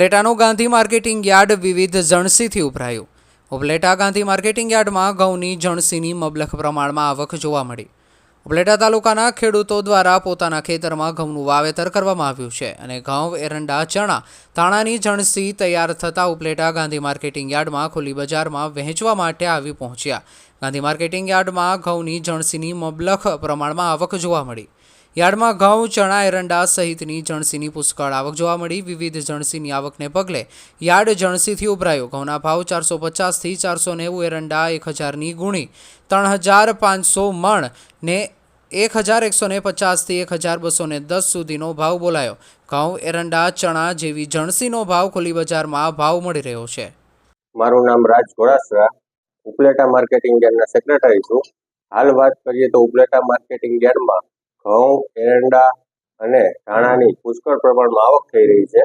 ઉપલેટાનું Gandhi marketing yard વિવિધ જણસીથી ઉભરાયું. ઉપલેટા ગાંધી માર્કેટિંગ યાર્ડમાં ઘઉંની જણસીની મબલખ પ્રમાણમાં આવક જોવા મળી. ઉપલેટા તાલુકાના ખેડૂતો દ્વારા પોતાના ખેતરમાં ઘઉંનું વાવેતર કરવામાં આવ્યું છે અને ઘઉં, એરંડા, ચણા તાણાની જણસી તૈયાર થતાં ઉપલેટા ગાંધી માર્કેટિંગ યાર્ડમાં ખુલ્લી બજારમાં વહેંચવા માટે આવી પહોંચ્યા. ગાંધી માર્કેટિંગ યાર્ડમાં ઘઉંની જણસીની મબલખ પ્રમાણમાં આવક જોવા મળી. યાર્ડમાં ઘઉં, ચણા, એરંડા સહિતની જણસીની પુષ્કળ આવક જોવા મળી. વિવિધ જણસીની આવકને પગલે યાર્ડ જણસીથી ઉભરાયો. ઘઉંના ભાવ ચારસો પચાસથી ચારસો નેવું, એરંડા એક હજારની ગુણી. ત્રણ હજાર પાંચસો મણ ને એક હજાર એકસો ને પચાસથી એક હજાર બસો ને દસ સુધીનો ભાવ બોલાયો. ઘઉં, એરંડા, ચણા જેવી જણસીનો ભાવ ખુલ્લી બજારમાં ભાવ મળી રહ્યો છે. મારું નામ રાજ ઘોડાસરા. ઉપલેટા માર્કેટિંગ યાર્ડના સેક્રેટરી છું. હાલ વાત કરીએ તો ઉપલેટા માર્કેટિંગ યાર્ડમાં ઘઉં, એરંડા અને ધાણાની પુષ્કળ પ્રમાણમાં આવક થઈ રહી છે.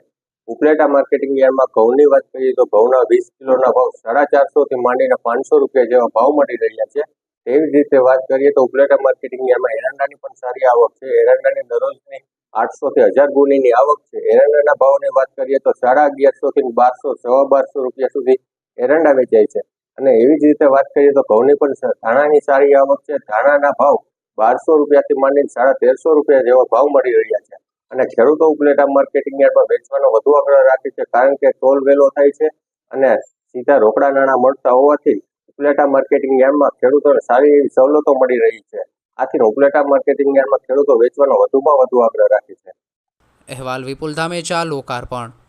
ઉપલેટા માર્કેટિંગ યાર્ડમાં ઘઉંની વાત કરીએ તો ઘઉંના વીસ કિલોના ભાવ સાડા ચારસોથી માંડીને પાંચસો રૂપિયા જેવા ભાવ મળી રહ્યા છે. તેવી જ રીતે વાત કરીએ તો ઉપલેટા માર્કેટિંગ યાર્ડમાં એરંડાની પણ સારી આવક છે. એરંડાની દરરોજની આઠસો થી હજાર ગુણીની આવક છે. એરંડાના ભાવની વાત કરીએ તો સાડા અગિયારસો થી બારસો, સવા બારસો રૂપિયા સુધી એરંડા વેચાય છે. અને એવી જ રીતે વાત કરીએ તો ઘઉંની પણ ધાણાની સારી આવક છે. ધાણાના ભાવ બારસો રૂપિયાથી માંડીને સાડા તેરસો રૂપિયા જેવા ભાવ મળી રહ્યા છે. અને ખેડૂતો ઉપલેટા માર્કેટિંગ યાર્ડમાં વેચવાનો વધુ આગ્રહ રાખે છે કારણ કે ટોલ વેલો થાય છે અને સીધા રોકડા નાણાં મળતા હોવાથી ઉપલેટા માર્કેટિંગ યાર્ડમાં ખેડૂતોને સારી એવી સવલતો મળી રહી છે. આથી ઉપલેટા માર્કેટિંગ યાર્ડમાં ખેડૂતો વેચવાનો વધુમાં વધુ આગ્રહ રાખે છે. અહેવાલ વિપુલ ધામેચા, લોકાર્પણ.